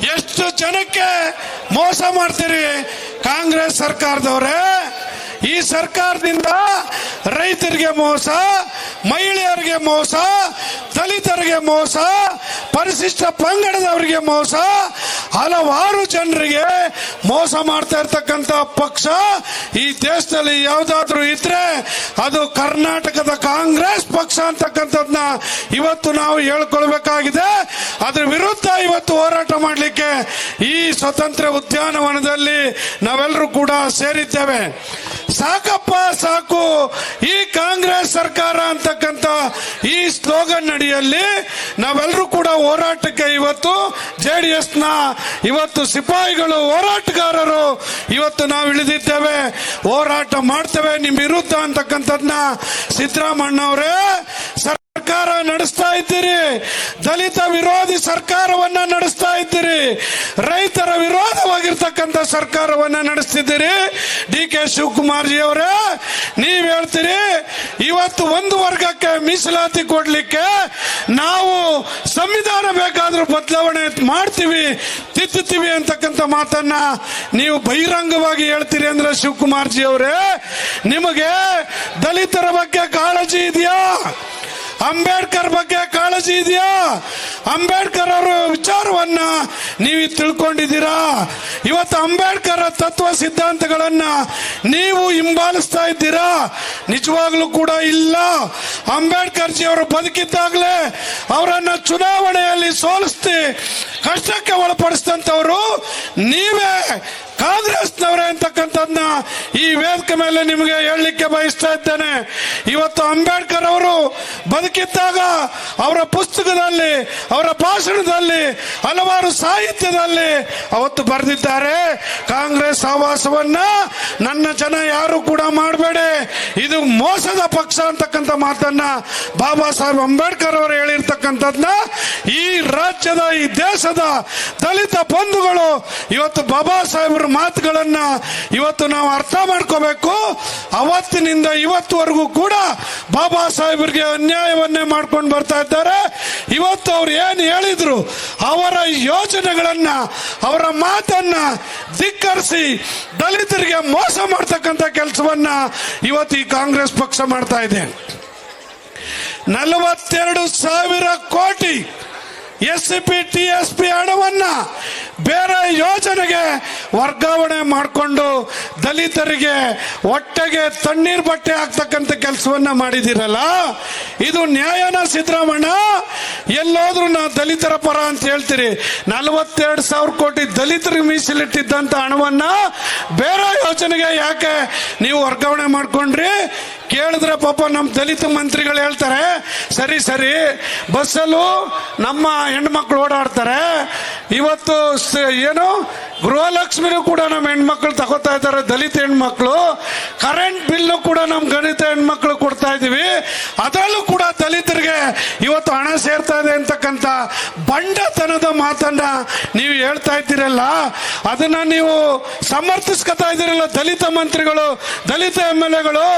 ಎಷ್ಟು ಜನಕ್ಕೆ ಮೋಸ ಮಾಡ್ತೀರಿ ಕಾಂಗ್ರೆಸ್ ಸರ್ಕಾರದವರೇ? ಈ ಸರ್ಕಾರದಿಂದ ರೈತರಿಗೆ ಮೋಸ, ಮಹಿಳೆಯರಿಗೆ ಮೋಸ, ದಲಿತರಿಗೆ ಮೋಸ, ಪರಿಶಿಷ್ಟ ಪಂಗಡದವರಿಗೆ ಮೋಸ ಹಲವಾರು ಜನರಿಗೆ ಮೋಸ ಮಾಡ್ತಾ ಇರ್ತಕ್ಕಂಥ ಪಕ್ಷ ಈ ದೇಶದಲ್ಲಿ ಯಾವುದಾದ್ರೂ ಇದ್ರೆ ಅದು ಕರ್ನಾಟಕದ ಕಾಂಗ್ರೆಸ್ ಪಕ್ಷ ಅಂತಕ್ಕಂಥದ್ನ ಇವತ್ತು ನಾವು ಹೇಳ್ಕೊಳ್ಬೇಕಾಗಿದೆ. ಅದ್ರ ವಿರುದ್ಧ ಇವತ್ತು ಹೋರಾಟ ಮಾಡಲಿಕ್ಕೆ ಈ ಸ್ವತಂತ್ರ ಉದ್ಯಾನವನದಲ್ಲಿ ನಾವೆಲ್ಲರೂ ಕೂಡ ಸೇರಿದ್ದೇವೆ. ಸಾಕಪ್ಪ, ಸಾಕು. ಈ ಕಾಂಗ್ರೆಸ್ ಸರ್ಕಾರ ಸ್ಲೋಗನ್ ಅಡಿಯಲ್ಲಿ ನಾವೆಲ್ಲರೂ ಕೂಡ ಹೋರಾಟಕ್ಕೆ ಇವತ್ತು ಜೆ ಡಿ ಎಸ್ನ ಇವತ್ತು ಸಿಪಾಯಿಗಳು ಹೋರಾಟಗಾರರು ಇವತ್ತು ನಾವು ಇಳಿದಿದ್ದೇವೆ. ಹೋರಾಟ ಮಾಡ್ತೇವೆ. ನಿಮ್ ವಿರುದ್ಧ ಅಂತಕ್ಕಂಥದ್ನ ಸಿದ್ದರಾಮಣ್ಣ ಅವರೇ, ಸರ್ಕಾರ ನಡೆಸ್ತಾ ಇದ್ದೀರಿ. ದಲಿತ ವಿರೋಧಿ ಸರ್ಕಾರವನ್ನ ನಡೆಸ್ತಾ ಇದ್ದೀರಿ. ರೈತರ ವಿರೋಧವಾಗಿರ್ತಕ್ಕಂಥ ಸರ್ಕಾರವನ್ನ ನಡೆಸ್ತಿದ್ದೀರಿ. ಡಿ ಕೆ ಶಿವಕುಮಾರ್ ಜಿ ಅವರೇ, ನೀವ್ ಹೇಳ್ತೀರಿ ಇವತ್ತು ಒಂದು ವರ್ಗಕ್ಕೆ ಮೀಸಲಾತಿ ಕೊಡ್ಲಿಕ್ಕೆ ನಾವು ಸಂವಿಧಾನ ಬೇಕಾದ್ರೂ ಬದಲಾವಣೆ ಮಾಡ್ತೀವಿ, ತಿದ್ದುತ್ತೀವಿ ಅಂತಕ್ಕಂಥ ಮಾತನ್ನ ನೀವು ಬಹಿರಂಗವಾಗಿ ಹೇಳ್ತೀರಿ ಅಂದ್ರೆ ಶಿವಕುಮಾರ್ ಜಿ ಅವರೇ, ನಿಮಗೆ ದಲಿತರ ಬಗ್ಗೆ ಕಾಳಜಿ ಇದೆಯಾ? ಅಂಬೇಡ್ಕರ್ ಬಗ್ಗೆ ಕಾಳಜಿ ಇದೆಯಾ? ಅಂಬೇಡ್ಕರ್ ಅವರ ವಿಚಾರವನ್ನ ನೀವು ತಿಳ್ಕೊಂಡಿದ್ದೀರಾ? ಇವತ್ತು ಅಂಬೇಡ್ಕರ್ ತತ್ವ ಸಿದ್ಧಾಂತಗಳನ್ನ ನೀವು ಹಿಂಬಾಲಿಸ್ತಾ ಇದ್ದೀರಾ? ನಿಜವಾಗ್ಲೂ ಕೂಡ ಇಲ್ಲ. ಅಂಬೇಡ್ಕರ್ ಜಿ ಅವರು ಬದುಕಿದ್ದಾಗಲೇ ಅವರನ್ನ ಚುನಾವಣೆಯಲ್ಲಿ ಸೋಲಿಸ್ತಿ, ಕಷ್ಟಕ್ಕೆ ಒಳಪಡಿಸಿದಂಥವ್ರು ನೀವೇ ಕಾಂಗ್ರೆಸ್ನವರೇ ಅಂತಕ್ಕಂಥದ್ನ ಈ ವೇದಿಕೆ ಮೇಲೆ ನಿಮಗೆ ಹೇಳಲಿಕ್ಕೆ ಬಯಸ್ತಾ ಇದ್ದೇನೆ. ಇವತ್ತು ಅಂಬೇಡ್ಕರ್ ಅವರು ಬದುಕಿದ್ದಾಗ ಅವರ ಪುಸ್ತಕದಲ್ಲಿ, ಅವರ ಭಾಷಣದಲ್ಲಿ, ಹಲವಾರು ಸಾಹಿತ್ಯದಲ್ಲಿ ಅವತ್ತು ಬರೆದಿದ್ದಾರೆ. ಕಾಂಗ್ರೆಸ್ ಆವಾಸವನ್ನ ನನ್ನ ಜನ ಯಾರು ಕೂಡ ಮಾಡಬೇಡಿ. ಇದು ಮೋಸದ ಪಕ್ಷ ಅಂತಕ್ಕಂಥ ಮಾತನ್ನ ಬಾಬಾ ಸಾಹೇಬ್ ಅಂಬೇಡ್ಕರ್ ಅವರು ಹೇಳಿರ್ತಕ್ಕಂಥದ್ನ ಈ ರಾಜ್ಯದ, ಈ ದೇಶದ ದಲಿತ ಬಂಧುಗಳು ಇವತ್ತು ಬಾಬಾ ಸಾಹೇಬ್ರ ಮಾತುಗಳನ್ನ ಇವತ್ತು ನಾವು ಅರ್ಥ ಮಾಡ್ಕೋಬೇಕು. ಅವತ್ತಿನಿಂದ ಇವತ್ತುವರೆಗೂ ಕೂಡ ಬಾಬಾ ಸಾಹೇಬ್ರಿಗೆ ಅನ್ಯಾಯವನ್ನೇ ಮಾಡ್ಕೊಂಡು ಬರ್ತಾ ಇದ್ದಾರೆ. ಇವತ್ತು ಅವ್ರು ಏನು ಹೇಳಿದ್ರು? ಅವರ ಯೋಜನೆಗಳನ್ನು, ಅವರ ಮಾತನ್ನ ಧಿಕ್ಕರಿಸಿ ದಲಿತರಿಗೆ ಮೋಸ ಮಾಡ್ತಕ್ಕಂಥ ಕೆಲಸವನ್ನ ಇವತ್ತು ಈ ಕಾಂಗ್ರೆಸ್ ಪಕ್ಷ ಮಾಡ್ತಾ ಇದೆ. ನಲವತ್ತೆರಡು ಸಾವಿರ crore S C P, T S P ಹಣವನ್ನ ಬೇರೆ ಯೋಜನೆಗೆ ವರ್ಗಾವಣೆ ಮಾಡಿಕೊಂಡು ದಲಿತರಿಗೆ ಹೊಟ್ಟೆಗೆ ತಣ್ಣೀರ್ ಬಟ್ಟೆ ಹಾಕ್ತಕ್ಕಂಥ ಕೆಲಸವನ್ನ ಮಾಡಿದಿರಲ್ಲ ಇದು ನ್ಯಾಯನ ಸಿದ್ದರಾಮಣ್ಣ? ಎಲ್ಲೋದ್ರೂ ನಾ ದಲಿತರ ಪರ ಅಂತ ಹೇಳ್ತೀರಿ. ನಲವತ್ತೆರಡು ಸಾವಿರ ಕೋಟಿ ದಲಿತರಿಗೆ ಮೀಸಲಿಟ್ಟಿದ್ದಂತ ಹಣವನ್ನ ಬೇರೆ ಯೋಜನೆಗೆ ಯಾಕೆ ನೀವು ವರ್ಗಾವಣೆ ಮಾಡ್ಕೊಂಡ್ರಿ? ಕೇಳಿದ್ರೆ ಪಾಪ ನಮ್ಮ ದಲಿತ ಮಂತ್ರಿಗಳು ಹೇಳ್ತಾರೆ, ಸರಿ ಸರಿ, ಬಸ್ಸಲ್ಲೂ ನಮ್ಮ ಹೆಣ್ಮಕ್ಳು ಓಡಾಡ್ತಾರೆ ಇವತ್ತು ಏನು? ಗೃಹಲಕ್ಷ್ಮಿನೂ ಕೂಡ ನಮ್ಮ ಹೆಣ್ಮಕ್ಳು ತಗೋತಾ ಇದ್ದಾರೆ. ದಲಿತ ಹೆಣ್ಮಕ್ಳು. ಕರೆಂಟ್ ಬಿಲ್ಲು ಕೂಡ ನಮ್ಮ ಗಣಿತ ಹೆಣ್ಮಕ್ಳು ಕೊಡ್ತಾ ಇದೀವಿ. ಅದರಲ್ಲೂ ಕೂಡ ದಲಿತರಿಗೆ ಇವತ್ತು ಹಣ ಸೇರ್ತಾ ಇದೆ ಅಂತಕ್ಕಂಥ ಬಂಡತನದ ಮಾತನ್ನ ನೀವು ಹೇಳ್ತಾ ಇದ್ದೀರಲ್ಲ, ಅದನ್ನ ನೀವು ಸಮರ್ಥಿಸ್ಕೊತಾ ಇದ್ದೀರಲ್ಲ ದಲಿತ ಮಂತ್ರಿಗಳು, ದಲಿತ ಎಂ ಎಲ್ ಎಗಳು.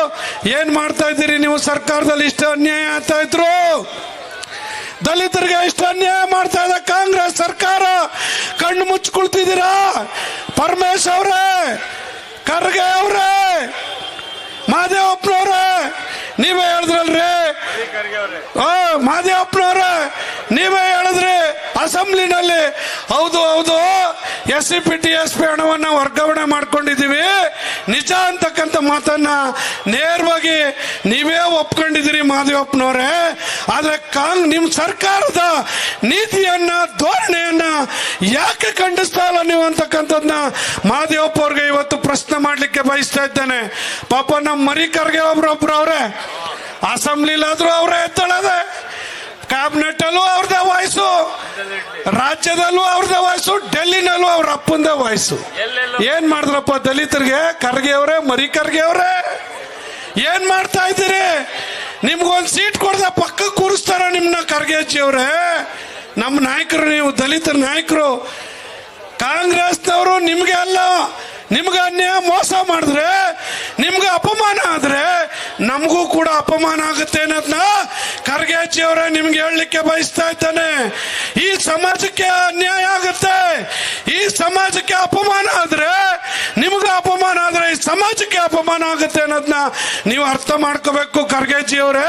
ಏನ್ ಮಾಡ್ತಾ ಇದ್ದೀರಿ ನೀವು ಸರ್ಕಾರದಲ್ಲಿ ಇಷ್ಟು ಅನ್ಯಾಯ ಆಗ್ತಾ ಇದ್ರು? ದಲಿತರಿಗೆ ಇಷ್ಟು ಅನ್ಯಾಯ ಮಾಡ್ತಾ ಇದೆ ಕಾಂಗ್ರೆಸ್ ಸರ್ಕಾರ ಕಣ್ಣು ಮುಚ್ಕೊಳ್ತಿದ್ದೀರಾ ಪರಮೇಶ್ ಅವರೇ ಖರ್ಗೆ ಅವರೇ ಮಾದೇವಪ್ಪನವ್ರೆ ನೀವೇ ಹೇಳಿದ್ರಲ್ರಿ? ಮಾದೇವಪ್ಪನವ್ರೆ ನೀವೇ ಹೇಳಿದ್ರಿ ಅಸೆಂಬ್ಲಿನಲ್ಲಿ. ಹೌದು ಹೌದು. S C P T S P ಹಣವನ್ನ ವರ್ಗಾವಣೆ ಮಾಡ್ಕೊಂಡಿದ್ದೀವಿ. ನಿಜ ಅಂತಕ್ಕಂಥ ಮಾತನ್ನ ನೇರವಾಗಿ ನೀವೇ ಒಪ್ಕೊಂಡಿದ್ದೀರಿ ಮಾದೇವಪ್ಪನವ್ರೆ. ಆದ್ರೆ ಕಾಂಗ್ ನಿಮ್ ಸರ್ಕಾರದ ನೀತಿಯನ್ನ, ಧೋರಣೆಯನ್ನ ಯಾಕೆ ಖಂಡಿಸ್ತಾ ಇಲ್ಲ ನೀವು ಅಂತಕ್ಕಂಥದ್ನ ಮಾದೇವಪ್ಪ ಅವ್ರಿಗೆ ಇವತ್ತು ಪ್ರಶ್ನೆ ಮಾಡ್ಲಿಕ್ಕೆ ಬಯಸ್ತಾ ಇದ್ದೇನೆ. ಪಾಪ ನಮ್ಮ ಮರಿಕರ್ಗೆ ಒಬ್ರೊಬ್ರು ಅವ್ರೆ. ಅಸೆಂಬ್ಲಿಲಾದ್ರೂ ಅವರೇ ಎತ್ತಳದೆ. ಕ್ಯಾಬಿನೆಟ್ ಅಲ್ಲೂ ಅವ್ರದೇ ವಾಯ್ಸು ರಾಜ್ಯದಲ್ಲೂ ಅವ್ರದ ವಾಯ್ಸು ಡೆಲ್ಲಿನಲ್ಲೂ ಅವ್ರ ಅಪ್ಪಂದ ವಾಯ್ಸು ಏನ್ ಮಾಡಿದ್ರಪ್ಪ ದಲಿತರಿಗೆ? ಖರ್ಗೆ ಅವರೇ ಮರಿ ಖರ್ಗೆ ಅವರೇ. ಏನ್ ಮಾಡ್ತಾ ಇದ್ದೀರಿ? ನಿಮ್ಗೊಂದು ಸೀಟ್ ಕೊಡ್ದ ಪಕ್ಕ ಕೂರಿಸ್ತಾರ ನಿಮ್ನ ಖರ್ಗೆಜ್ಜಿ ಅವರೇ. ನಮ್ಮ ನಾಯಕರು ನೀವು ದಲಿತರ ನಾಯಕರು. ಕಾಂಗ್ರೆಸ್ನವರು ನಿಮ್ಗೆ ಅಲ್ಲ ನಿಮ್ಗೆ ಅನ್ಯಾಯ ಮೋಸ ಮಾಡಿದ್ರೆ ನಮಗೂ ಕೂಡ ಅಪಮಾನ ಆಗುತ್ತೆ ಅನ್ನೋದನ್ನ ಖರ್ಗೆಜ್ಜಿ ಅವರೇ ನಿಮ್ಗೆ ಹೇಳಲಿಕ್ಕೆ ಬಯಸ್ತಾ ಇದ್ದಾನೆ. ಈ ಸಮಾಜಕ್ಕೆ ಅನ್ಯಾಯ ಆಗುತ್ತೆ. ಈ ಸಮಾಜಕ್ಕೆ ಅಪಮಾನ ಆದ್ರೆ, ನಿಮಗೂ ಅಪಮಾನ ಆದ್ರೆ ಈ ಸಮಾಜಕ್ಕೆ ಅಪಮಾನ ಆಗುತ್ತೆ ಅನ್ನೋದನ್ನ ನೀವು ಅರ್ಥ ಮಾಡ್ಕೋಬೇಕು ಖರ್ಗೆಜಿ ಅವರೇ